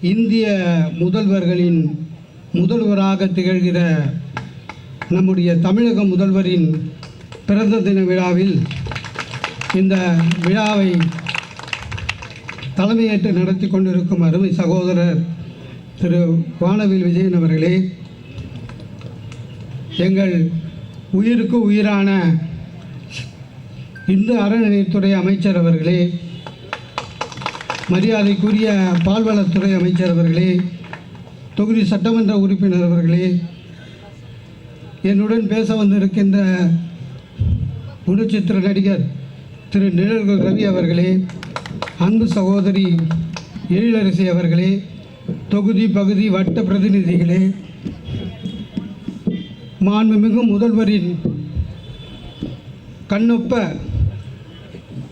இந்திய முதல்வர்களின் முதல்வராக திகழ்கிற நம்முடைய தமிழக முதல்வரின் பிறந்த தின விழாவில் இந்த விழாவை தலைமையேற்று நடத்தி கொண்டிருக்கும் அருமை சகோதரர் திரு வானவில் விஜயன் அவர்களே எங்கள் உயிருக்கு உயிரான இந்து அறநிலையத்துறை அமைச்சர் அவர்களே மரியாதைக்குரிய பால்வளத்துறை அமைச்சர் அவர்களே தொகுதி சட்டமன்ற உறுப்பினர் அவர்களே என்னுடன் பேச வந்திருக்கின்ற குணச்சித்திர நடிகர் திரு நிழல்கள் ரவி அவர்களே அன்பு சகோதரி எழிலரசி அவர்களே தொகுதி பகுதி வட்ட பிரதிநிதிகளே மாண்புமிகு முதல்வரின் கண்ணொப்ப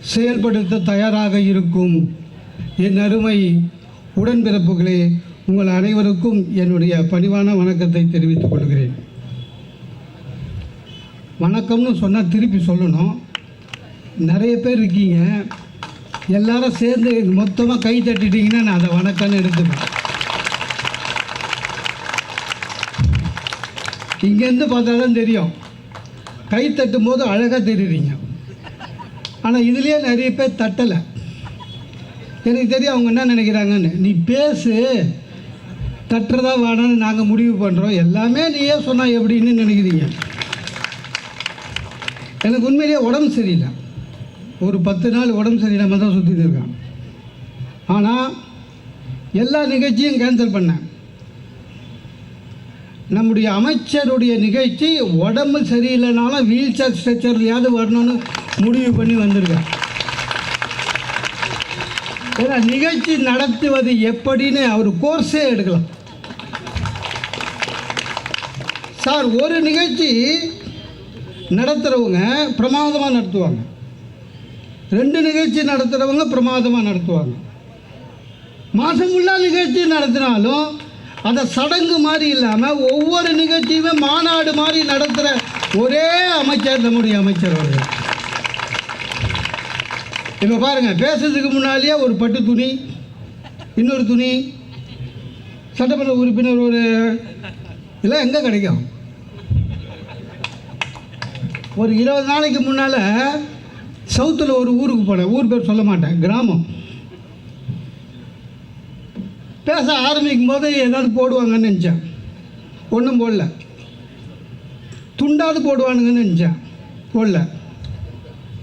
செயல்படுத்த தயாராக இருக்கும் என் அருமை உடன்பிறப்புகளே உங்கள் அனைவருக்கும் என்னுடைய பணிவான வணக்கத்தை தெரிவித்துக் கொள்கிறேன். வணக்கம்னு சொன்னால் திருப்பி சொல்லணும். நிறைய பேர் இருக்கீங்க. எல்லாரும் சேர்ந்து மொத்தமாக கை தட்டிட்டீங்கன்னா நான் அதை வணக்கம்னு எடுத்துப்பேன். இங்கேருந்து பார்த்தா தான் தெரியும். கை தட்டும் போது அழகாக தெரியுறீங்க. ஆனால் இதுலேயே நிறைய பேர் தட்டலை. எனக்கு தெரியும் அவங்க என்ன நினைக்கிறாங்கன்னு. நீ பேசு. தட்டுறதா வாடான்னு நாங்கள் முடிவு பண்ணுறோம் எல்லாமே நீயே சொன்னால் எப்படின்னு நினைக்கிறீங்க. எனக்கு உண்மையிலேயே உடம்பு சரியில்லை. ஒரு பத்து நாள் உடம்பு சரியில்லாமல் தான் சுற்றிட்டு இருக்கேன். ஆனால் எல்லா நிகழ்ச்சியும் கேன்சல் பண்ணேன். நம்முடைய அமைச்சருடைய நிகழ்ச்சி உடம்பு சரியில்லைனாலும் வீல் சேர் ஸ்ட்ரெச்சர்லையாவது வரணும்னு முடிவு பண்ணி வந்திருக்கேன். ஏன்னா நிகழ்ச்சி நடத்துவது எப்படின்னு அவர் கோர்ஸே எடுக்கலாம் சார் ஒரு நிகழ்ச்சி நடத்துகிறவங்க பிரமாதமாக நடத்துவாங்க. ரெண்டு நிகழ்ச்சி நடத்துகிறவங்க பிரமாதமாக நடத்துவாங்க. மாதம் ஃபுல்லாக நிகழ்ச்சி நடத்தினாலும் அதை சடங்கு மாதிரி இல்லாமல் ஒவ்வொரு நிகழ்ச்சியுமே மாநாடு மாதிரி நடத்துகிற ஒரே அமைச்சர் நம்முடைய அமைச்சர் அவர்கள். இப்போ பாருங்கள் பேசுறதுக்கு முன்னாலேயே ஒரு பட்டு துணி இன்னொரு துணி சட்டமன்ற உறுப்பினர் ஒரு இதெல்லாம் எங்கே கிடைக்கும்? ஒரு இருபது நாளைக்கு முன்னால் சவுத்தில் ஒரு ஊருக்கு போனேன். ஊர் பேர் சொல்ல மாட்டேன் கிராமம். பேச ஆரம்பிக்கும் போது ஏதாவது போடுவாங்கன்னு நினச்சேன். ஒன்றும் போடல. துண்டாவது போடுவானுங்கன்னு நினச்சேன். போடல.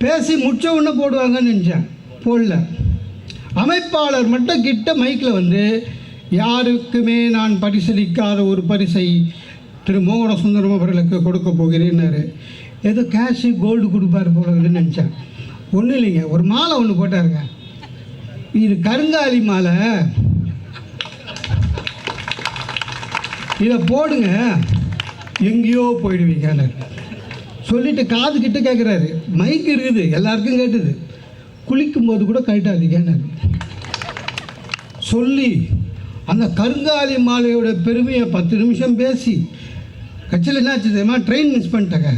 பேசி முடிச்ச உடனே போடுவாங்கன்னு நினச்சேன். போடல. அமைப்பாளர் மட்டும் கிட்ட மைக்கில் வந்து யாருக்குமே நான் பரிசளிக்காத ஒரு பரிசை திரு மோகன சுந்தரம் அவர்களுக்கு கொடுக்க போகிறேன்னாரு. ஏதோ கேஷு கோல்டு கொடுப்பாரு போகிறதுன்னு நினச்சேன். ஒன்றும் இல்லைங்க. ஒரு மாலை ஒன்று போட்டாருங்க. இது கருங்காலி மாலை. இதை போடுங்க. எங்கேயோ போயிடுவீங்க சொல்லிட்டு காது கிட்ட கேட்குறாரு மைக் இருக்குது எல்லாருக்கும் கேட்டுது. குளிக்கும் போது கூட கழட்டாதீங்கன்னாரு சொல்லி அந்த கருங்காலி மாலையோட பெருமையை பத்து நிமிஷம் பேசி கட்சியில் என்னாச்சு தெரியுமா? ட்ரெயின் மிஸ் பண்ணிட்டேங்க.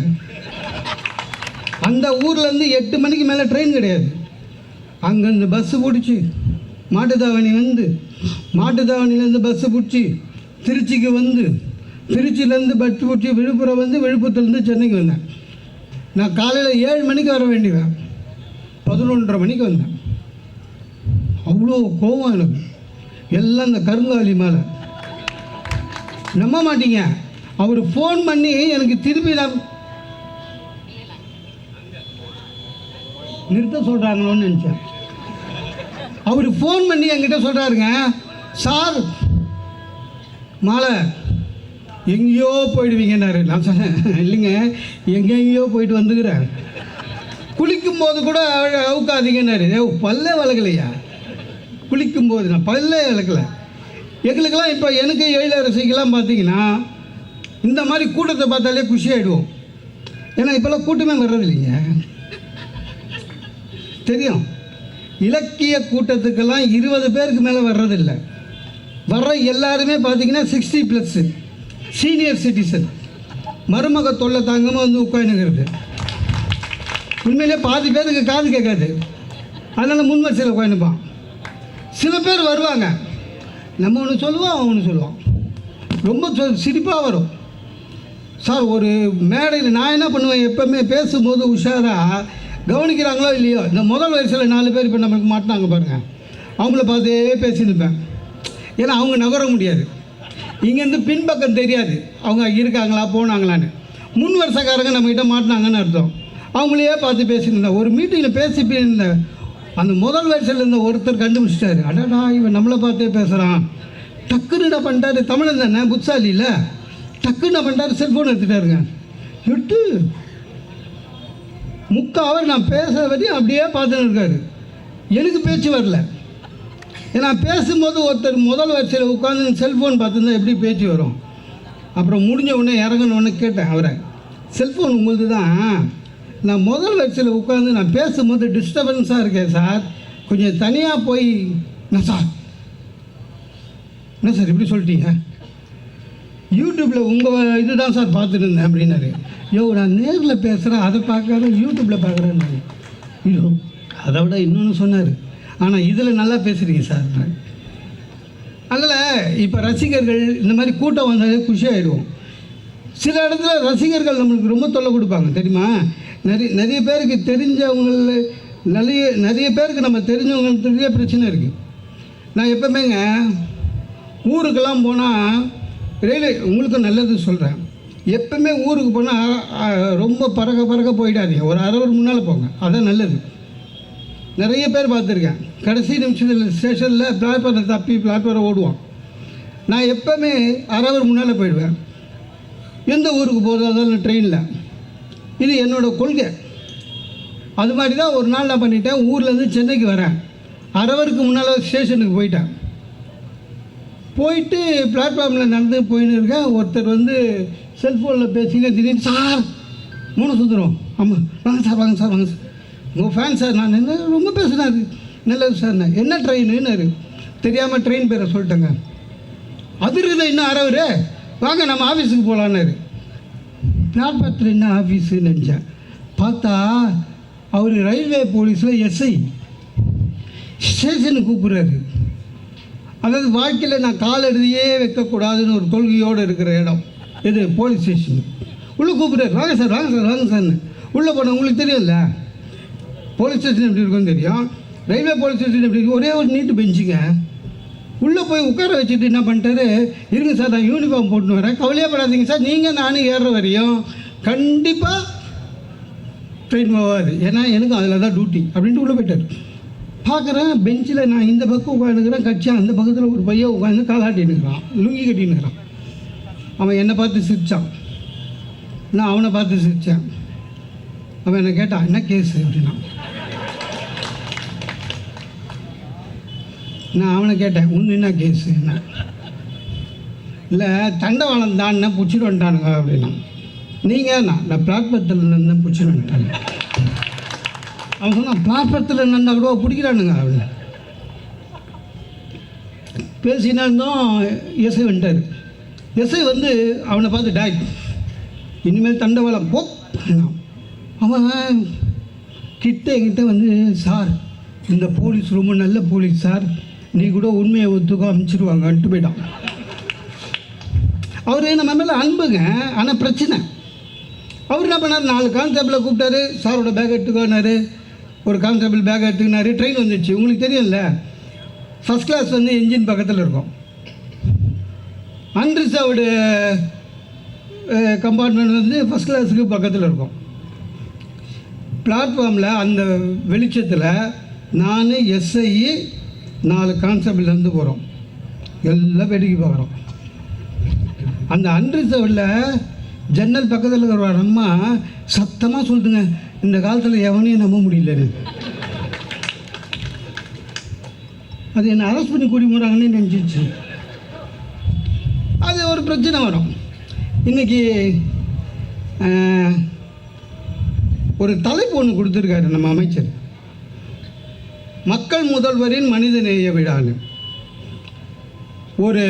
அந்த ஊர்லேருந்து எட்டு மணிக்கு மேலே ட்ரெயின் கிடையாது. அங்கேருந்து பஸ்ஸு பிடிச்சி மாட்டுத்தாவணி வந்து மாட்டுத்தாவணிலேருந்து பஸ்ஸு பிடிச்சி திருச்சிக்கு வந்து திருச்சியிலேருந்து பஸ் பிடிச்சி விழுப்புரம் வந்து விழுப்புரத்துலேருந்து சென்னைக்கு வந்தேன். நான் காலையில் ஏழு மணிக்கு வர வேண்டியவன். பதினொன்றரை மணிக்கு வந்தேன். அவ்வளோ கோபம் எனக்கு. எல்லாம் இந்த கருங்காலி மேலே. நம்ப மாட்டீங்க. அவர் ஃபோன் பண்ணி எனக்கு திருப்பி நான் நிறுத்த சொல்கிறாங்களோன்னு நினச்சேன். அவர் ஃபோன் பண்ணி என்கிட்ட சொல்கிறாருங்க சார் மாலை எங்கேயோ போயிடுவீங்கன்னாரு. நான் சொன்னேன் இல்லைங்க எங்கெங்கேயோ போயிட்டு வந்துக்கிறேன் குளிக்கும் போது கூட அவுக்காதீங்கன்னாரு. பல்ல பல்லே வளர்க்கலையா? குளிக்கும் போது நான் பல்லே விளக்கல எங்களுக்கெல்லாம் இப்போ எனக்கு எழிலரசிக்கெல்லாம் பார்த்தீங்கன்னா இந்த மாதிரி கூட்டத்தை பார்த்தாலே குஷி ஆகிடுவோம் ஏன்னா இப்போல்லாம் கூட்டமே வர்றது இல்லைங்க. தெரியும். இலக்கிய கூட்டத்துக்கெல்லாம் இருபது பேருக்கு மேலே வர்றதில்லை. வர்ற எல்லாருமே பார்த்தீங்கன்னா சிக்ஸ்டி ப்ளஸ்ஸு சீனியர் சிட்டிசன் மருமக தொல்லை தாங்காமல் வந்து உட்காந்துங்கிறது உண்மையிலே பாதி பேருக்கு காது கேட்காது. அதனால் முன் வரிசையில் உட்காந்துப்பான் சில பேர் வருவாங்க. நம்ம ஒன்று சொல்லுவோம் அவன் ஒன்று சொல்லுவான். ரொம்ப சொ- சிரிப்பாக வரும். சார் ஒரு மேடையில் நான் என்ன பண்ணுவேன்? எப்போவுமே பேசும்போது உஷாராக கவனிக்கிறாங்களோ இல்லையோ? இந்த முதல் வயசில் நாலு பேர் இப்போ நம்மளுக்கு மாட்டினாங்க பாருங்கள் அவங்கள பார்த்தே பேசியிருப்பேன் ஏன்னா அவங்க நகர முடியாது. இங்கேருந்து பின்பக்கம் தெரியாது. அவங்க இருக்காங்களா போனாங்களான்னு. முன் வருஷக்காரங்க நம்மக்கிட்ட மாட்டினாங்கன்னு அர்த்தம். அவங்களையே பார்த்து பேசியிருந்தேன் ஒரு மீட்டிங்கில் பேசி இருந்தேன் அந்த முதல் வயசில் இருந்த ஒருத்தர் கண்டுபிடிச்சிட்டாரு. அடடா இவன் நம்மளை பார்த்தே பேசுகிறான் டக்குன்னு என்ன பண்ணிட்டாரு. தமிழன் தானே புத்தாலி இல்லை டக்குன்னு என்ன பண்ணிட்டாரு செல்ஃபோன் எடுத்துட்டாருங்க. எட்டு. முக்கால் அவர் நான் பேசுகிற வரையும் அப்படியே பார்த்துன்னு இருக்காரு. எனக்கு பேச்சு வரல. ஏன்னா பேசும்போது ஒருத்தர் முதல் வரிசையில் உட்காந்து செல்ஃபோன் பார்த்துருந்தா எப்படி பேச்சு வரும்? அப்புறம் முடிஞ்ச உடனே இறங்கணுன்னு கேட்டேன் அவரை. செல்ஃபோன் உங்களுது தான். நான் முதல் வரிசையில் உட்காந்து நான் பேசும்போது டிஸ்டர்பன்ஸாக இருக்கேன் சார். கொஞ்சம் தனியாக போய் என்ன சார்? என்ன சார் இப்படி சொல்லிட்டீங்க? யூடியூப்பில் உங்கள் இதுதான் சார் பார்த்துட்டு இருந்தேன் அப்படின்னாரு. யோ நான் நேரில் பேசுகிறேன் அதை பார்க்காத யூடியூப்பில் பார்க்குறேன் ஐயோ அதை விட இன்னொன்று சொன்னார். ஆனால் இதில் நல்லா பேசுகிறீங்க சார். அதனால் இப்போ ரசிகர்கள் இந்த மாதிரி கூட்டம் வந்தாலே குஷி ஆகிடுவோம் சில இடத்துல ரசிகர்கள் நம்மளுக்கு ரொம்ப தொல்லை கொடுப்பாங்க தெரியுமா? நிறைய நிறைய பேருக்கு தெரிஞ்சவங்கள நிறைய நிறைய பேருக்கு நம்ம தெரிஞ்சவங்களுக்கு நிறைய பிரச்சனை இருக்குது நான் எப்போமேங்க ஊருக்கெல்லாம் போனால் ரயில்வே உங்களுக்கு நல்லது சொல்கிறேன் எப்பவுமே ஊருக்கு போனால் ரொம்ப பறக்க பறக்க போயிடாதீங்க. ஒரு அரை ஒரு முன்னால் போங்க. அதான் நல்லது. நிறைய பேர் பார்த்துருக்கேன். கடைசி நிமிஷத்தில் ஸ்டேஷனில் பிளாட்ஃபார்மில் தப்பி பிளாட்ஃபாரை ஓடுவான். நான் எப்போவுமே அரை முன்னால் போயிடுவேன். எந்த ஊருக்கு போகிறதா இருந்தாலும் ட்ரெயினில் இது என்னோடய கொள்கை. அது மாதிரி தான் ஒரு நாள் நான் பண்ணிட்டேன். ஊர்லேருந்து சென்னைக்கு வரேன். அரவருக்கு முன்னால் ஸ்டேஷனுக்கு போயிட்டேன். போயிட்டு பிளாட்ஃபார்மில் நடந்து போயின்னு இருக்கேன். ஒருத்தர் வந்து செல்ஃபோனில் பேசிங்க திடீர்னு சார் மூணு சுந்தரம் ஆமாம் வாங்க சார் வாங்க சார் வாங்க சார். உங்கள் ஃபேன் சார் நான் என்ன ரொம்ப பேசுனாரு நல்லது சார் நான் என்ன ட்ரெயினுன்னாரு தெரியாமல் ட்ரெயின் பேரை சொல்லிட்டேங்க. அது இன்னும் அறவர் வாங்க நம்ம ஆஃபீஸுக்கு போகலான்னாரு பிளாட்பாரத்தில் என்ன ஆஃபீஸுன்னு நினச்சேன். பார்த்தா அவர் ரயில்வே போலீஸில் எஸ்ஐ ஸ்டேஷனுக்கு கூப்பிட்றாரு. அதாவது வாழ்க்கையில் நான் கால் எழுதியே வைக்கக்கூடாதுன்னு ஒரு கொள்கையோடு இருக்கிற இடம். இது போலீஸ் ஸ்டேஷன் உள்ளே கூப்பிட்றாரு. வாங்க சார் வாங்க சார் வாங்க சார்னு உள்ளே போன உங்களுக்கு தெரியும்ல? போலீஸ் ஸ்டேஷன் எப்படி இருக்குன்னு தெரியும்? ரயில்வே போலீஸ் ஸ்டேஷன் எப்படி ஒரே ஒரு நீட்டு பெஞ்சுங்க உள்ளே போய் உட்கார வச்சுட்டு என்ன பண்ணிட்டாரு? இருங்க சார் நான் யூனிஃபார்ம் போட்டுன்னு வரேன். கவலையே படாதீங்க சார் நீங்கள் நானும் ஏறுற வரையும் கண்டிப்பாக ட்ரெயின் போகாது. ஏன்னா எனக்கு அதில் தான் டியூட்டி அப்படின்ட்டு உள்ளே போயிட்டார். பார்க்குறேன் பெஞ்சில் நான் இந்த பக்கம் உட்காந்துக்கிறேன் கட்சியாக அந்த பக்கத்தில் ஒரு பையன் உட்காந்து காலாட்டின்னுக்கிறான். லுங்கி கட்டினுக்கிறான் அவன் என்னை பார்த்து சிரித்தான் நான் அவனை பார்த்து சிரித்தேன் அவன் என்னை கேட்டான் என்ன கேஸு அப்படின்னா நான் அவனை கேட்டேன் ஒன்று என்ன கேஸு என்ன. இல்லை தண்டவாளம் தானே பிடிச்சிட்டு வந்துட்டானுங்க அப்படின்னா நீங்கள் நான் நான் பிளாட்பத்தில் இருந்து பிடிச்சிட்டு வந்துட்டாங்க. அவன் சொன்னான் பிளாட்பத்தில் நின்னா கூட பிடிக்கிறானுங்க அப்படின்னு. பேசினா இருந்தோம் எஸ்ஐ வந்துட்டார். எஸ்ஐ வந்து அவனை பார்த்து டாய் இனிமேல் தண்டவாளம் போ அவன் கிட்ட என்கிட்ட வந்து சார் இந்த போலீஸ் ரொம்ப நல்ல போலீஸ் சார். நீ கூட உண்மையை ஒத்துக்க அனுப்பிச்சிடுவாங்கன்ட்டு போயிட்டான். அவர் நம்ம மேலே அன்புங்க ஆனால் பிரச்சனை. அவர் என்ன பண்ணார்? நாலு கான்ஸ்டபிளை கூப்பிட்டாரு. சாரோட பேக் எடுத்துக்கோனாரு ஒரு கான்ஸ்டபிள் பேக் எடுத்துக்கினாரு. ட்ரெயின் வந்துடுச்சு உங்களுக்கு தெரியும்ல? ஃபஸ்ட் கிளாஸ் வந்து என்ஜின் பக்கத்தில் இருக்கும். அன்ரிசர்வ்டு கம்பார்ட்மெண்ட் வந்து ஃபஸ்ட் கிளாஸுக்கு பக்கத்தில் இருக்கும். பிளாட்ஃபார்மில் அந்த வெளிச்சத்தில் நான் எஸ்ஐ நாலு கான்ஸ்டபிள்லேருந்து போகிறோம் எல்லாம் வேடிக்கை பார்க்குறோம். அந்த அன்ரிசர்வ்டில் ஜன்னல் பக்கத்தில் இருக்கிற ஒரு அம்மா சத்தமாக சொல்லுதுங்க இந்த காலத்தில் எவனையும் நம்ப முடியலன்னு. அது என்னை அரெஸ்ட் பண்ணி கூடி போகிறாங்கன்னு நினச்சிச்சு அது ஒரு பிரச்சனை வரும். இன்றைக்கி ஒரு தலைப்பு ஒன்று கொடுத்துருக்காரு நம்ம அமைச்சர். மக்கள் முதல்வரின் மனிதநேய விழான்னு. ஒரு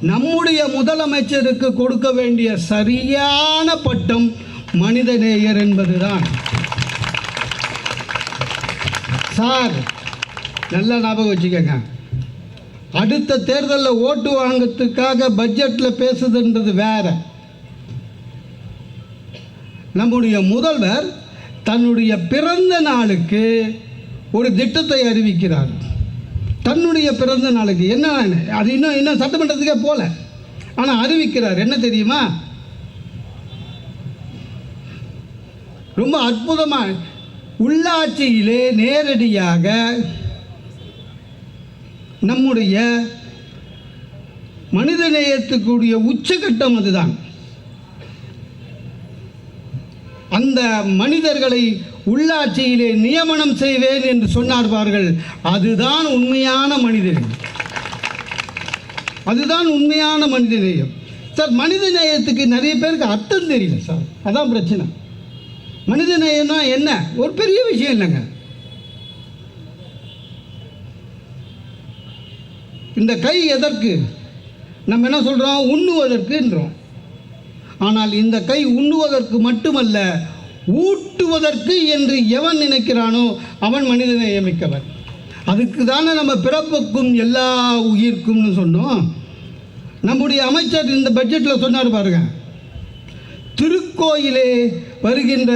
நம்முடைய முதலமைச்சருக்கு கொடுக்க வேண்டிய சரியான பட்டம் மனிதநேயர் என்பதுதான். சார் நல்லா ஞாபகம் வச்சுக்கோங்க. அடுத்த தேர்தலில் ஓட்டு வாங்கிறதுக்காக பட்ஜெட்டில் பேசுதுன்றது வேறு. நம்முடைய முதல்வர் தன்னுடைய பிறந்த நாளுக்கு ஒரு திட்டத்தை அறிவிக்கிறார். தன்னுடைய பிறந்த நாளுக்கு என்ன அது இன்னும் இன்னும் சட்டமன்றத்துக்கே போல. ஆனால் அறிவிக்கிறார். என்ன தெரியுமா? ரொம்ப அற்புதமாக உள்ளாட்சியிலே நேரடியாக நம்முடைய மனித நேயத்துக்குரிய உச்சகட்டம் அதுதான். அந்த மனிதர்களை உள்ளாட்சியிலே நியமனம் செய்வேன் என்று சொன்னார்பார்கள். அதுதான் உண்மையான மனிதர்கள் அதுதான் உண்மையான மனிதநேயம். சார் மனிதநேயத்துக்கு நிறைய பேருக்கு அர்த்தம் தெரியல சார். அதான் பிரச்சனை. மனிதநேயம்னா என்ன? ஒரு பெரிய விஷயம் இல்லைங்க. இந்த கை எதற்கு? நம்ம என்ன சொல்கிறோம் உண்ணுவதற்குன்றோம். ஆனால் இந்த கை உண்ணுவதற்கு மட்டுமல்ல ஊட்டுவதற்கு என்று எவன் நினைக்கிறானோ அவன் மனிதனை மிக்கவன் அதுக்கு தானே நம்ம பிறப்புக்கும் எல்லா உயிர்க்கும்னு சொன்னோம். நம்முடைய அமைச்சர் இந்த பட்ஜெட்டில் சொன்னார் பாருங்க. திருக்கோயிலே வருகின்ற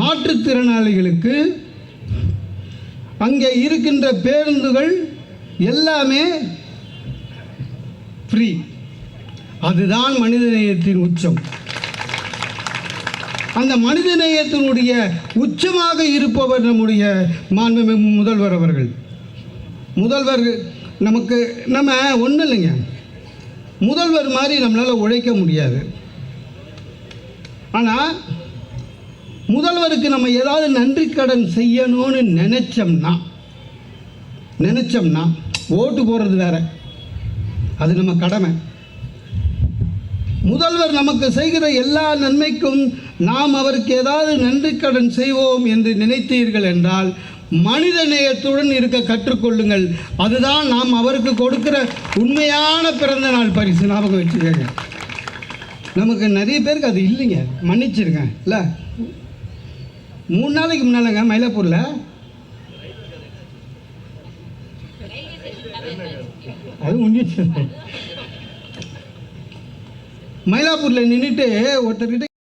மாற்றுத்திறனாளிகளுக்கு அங்கே இருக்கின்ற பேருந்துகள் எல்லாமே ஃப்ரீ அதுதான் மனிதநேயத்தின் உச்சம். அந்த மனிதநேயத்தினுடைய உச்சமாக இருப்பவர் நம்முடைய மாண்புமிகு முதல்வர் அவர்கள். முதல்வர் நமக்கு நம்ம ஒன்றும் இல்லைங்க. முதல்வர் மாதிரி நம்மளால் உழைக்க முடியாது. ஆனால் முதல்வருக்கு நம்ம ஏதாவது நன்றி கடன் செய்யணும்னு நினச்சோம்னா நினச்சோம்னா ஓட்டு போடுறது வேற. அது நம்ம கடமை. முதல்வர் நமக்கு செய்கிற எல்லா நன்மைக்கும் நாம் அவருக்கு ஏதாவது நன்றி கடன் செய்வோம் என்று நினைத்தீர்கள் என்றால் மனித நேயத்துடன் இருக்க கற்றுக்கொள்ளுங்கள். அதுதான் நாம் அவருக்கு கொடுக்கிற உண்மையான பிறந்த நாள் பரிசு. ஞாபகம் வச்சுக்கோங்க. நமக்கு நிறைய பேருக்கு அது இல்லைங்க. மன்னிச்சிருங்க. இல்லை? மூணு நாளைக்கு முன்னாலங்க மயிலாப்பூரில்? அது முடிஞ்சிச்சு மயிலாப்பூரில் நின்றுட்டு ஒருத்தர்கிட்ட